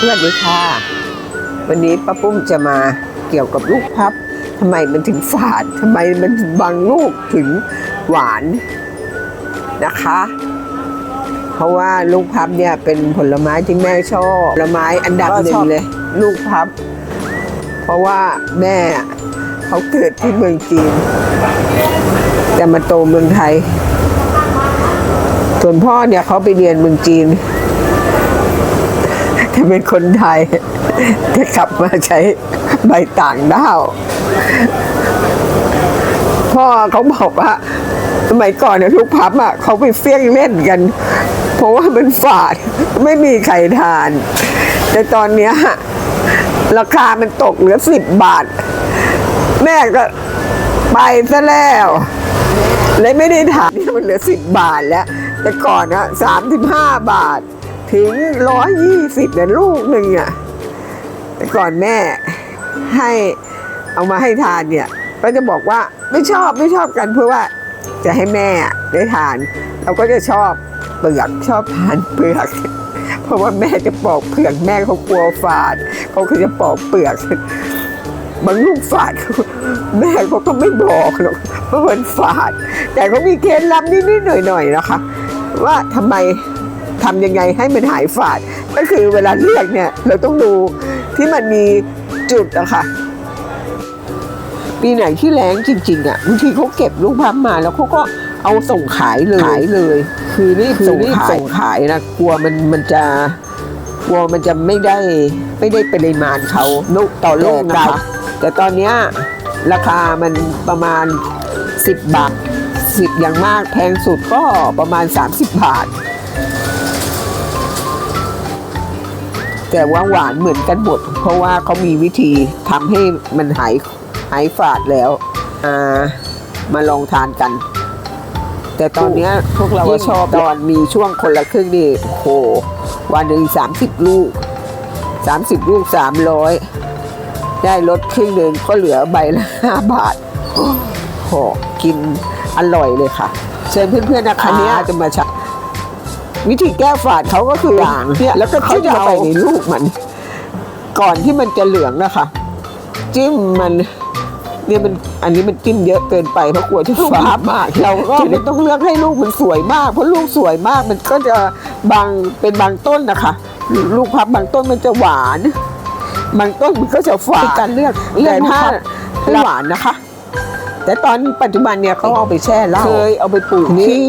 สวัสดีค่ะ วันนี้ป้าปุ้มจะมาเกี่ยวกับลูกพับทำไมมันถึงฝาดทำไมมันถึงบางลูกถึงหวานนะคะ เพราะว่าลูกพับเนี่ยเป็นผลไม้ที่แม่ชอบผลไม้อันดับหนึ่งเลย ลูกพับ เพราะว่าแม่เขาเกิดที่เมืองจีน แต่มาโตเมืองไทย ส่วนพ่อเนี่ยเขาไปเรียนเมืองจีน จะเป็นคนไทยจะกลับมาใช้ใบต่างด้าวพ่อเขาบอกว่าสมัยก่อนเนี่ยลูกพับอะเขาไปเฟี้ยงเล่นกัน เพราะว่ามันฝาดไม่มีใครทาน แต่ตอนเนี้ยราคามันตกเหลือสิบบาท แม่ก็ไปซะแล้วเลยไม่ได้ถามนี่มันเหลือสิบบาทแล้ว แต่ก่อนอะสามสิบห้าบาท ถึงร้อยยี่สิบเนี่ยลูกหนึ่งอะแต่ก่อนแม่ให้เอามาให้ทานเนี่ย ก็จะบอกว่าไม่ชอบไม่ชอบกันเพื่อว่าจะให้แม่ได้ทาน เราก็จะชอบเปลือกชอบทานเปลือก เพราะว่าแม่จะปอกเปลือกแม่เขากลัวฝาดเขาก็จะปอกเปลือกบางลูกฝาดแม่เขาก็ไม่บอกหรอกว่ามันฝาด แต่เขามีเคล็ดลับนิดๆหน่อยๆนะคะ ว่าทำไม ทำยังไงให้มันหายฝาด ก็คือเวลาเลือกเนี่ยเราต้องดูที่มันมีจุดอะค่ะปีไหนที่แรงจริงๆอะบางทีเขาเก็บลูกพับมาแล้วเขาก็เอาส่งขายเลยขายเลย คือรีบส่งขายส่งขายนะกลัวมันมันจะกลัวมันจะไม่ได้ไม่ได้ปริมาณเขาลูกต่อลูกนะคะแต่ตอนเนี้ยราคามันประมาณ 10 บาท10อย่างมากแพงสุดก็ประมาณ 30 บาท แต่ว่าหวานเหมือนกันหมด เพราะว่าเขามีวิธีทำให้มันหายหายฝาดแล้วอ่ามาลองทานกัน แต่ตอนเนี้ยพวกเราก็ชอบตอนมีช่วงคนละครึ่งนี่โอ้โหวันหนึ่งสามสิบลูกสามสิบลูกสามร้อยได้ลดครึ่งหนึ่งก็เหลือใบละห้าบาทโอ้โหกินอร่อยเลยค่ะ เชิญเพื่อนๆนะคะเนี้ยจะมาชะ วิธีแก้ฝาดเขาก็คืออย่างเนี่ยแล้วก็เขาจะเอาไปในลูกมัน ก่อนที่มันจะเหลืองนะคะ จิ้มมันเนี่ยมันอันนี้มันจิ้มเยอะเกินไปเพราะกลัวจะฟ้ามาก เราก็ไม่ต้องเลือกให้ลูกมันสวยมาก เพราะลูกสวยมากมันก็จะบางเป็นบางต้นนะคะ ลูกพับบางต้นมันจะหวานบางต้นมันก็จะฝาดการเลือกเลือกถ้าให้หวานนะคะ แต่ตอนปัจจุบันเนี่ยเขาเอาไปแช่เหล้าเคยเอาไปปลูกที่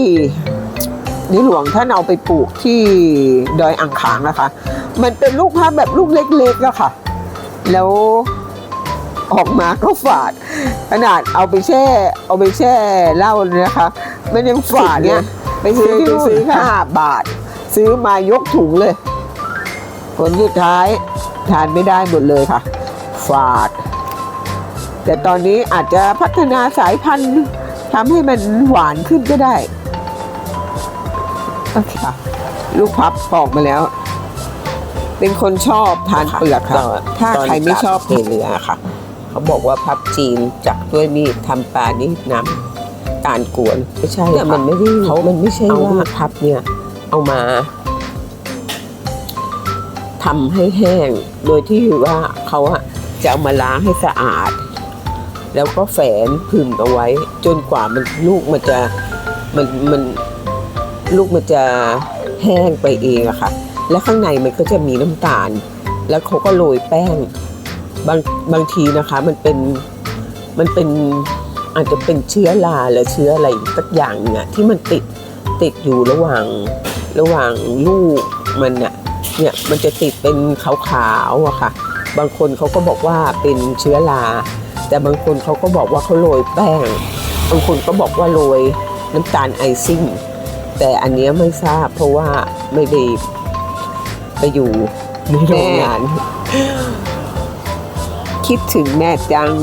นี่หลวงท่านเอาไปปลูกที่ดอยอ่างขางนะคะ มันเป็นลูกพับแบบลูกเล็กๆอะค่ะ แล้วออกมาก็ฝาด ขนาดเอาไปแช่ เอาไปแช่เหล้าเลยนะคะมันยังฝาดเนี่ยไปซื้อที่นู่นห้าบาท ซื้อมายกถุงเลย ผลสุดท้ายทานไม่ได้หมดเลยค่ะ ฝาด แต่ตอนนี้อาจจะพัฒนาสายพันธุ์ทำให้มันหวานขึ้นก็ได้โอเคค่ะ ลูกพับปอกมาแล้ว เป็นคนชอบทานเปลือกค่ะ ถ้าใครไม่ชอบเนื้อค่ะ เขาบอกว่าพับจีนจักด้วยมีดทำปลานี่น้ำตาลกวนไม่ใช่แต่มันไม่ได้เขามันไม่ใช่ว่าพับเนี่ย เอามาทำให้แห้ง โดยที่ว่าเขาอะจะเอามาล้างให้สะอาด แล้วก็แฝนผึ่งเอาไว้ จนกว่ามันลูกมันจะมันมัน ลูกมันจะแห้งไปเองอะค่ะ และข้างในมันก็จะมีน้ำตาล แล้วเขาก็โรยแป้งบางบางทีนะคะมันเป็นมันเป็นอาจจะเป็นเชื้อราหรือเชื้ออะไรสักอย่างเนี่ยที่มันติดติดอยู่ระหว่างระหว่างลูกมันน่ะเนี่ยมันจะติดเป็นขาวๆอะค่ะ บางคนเขาก็บอกว่าเป็นเชื้อราแต่บางคนเขาก็บอกว่าเขาโรยแป้ง บางคนก็บอกว่าโรยน้ำตาลไอซิ่ง แต่อันเนี้ยไม่ทราบเพราะว่าไม่ได้ไปอยู่ในโรงงาน คิดถึงแม่จัง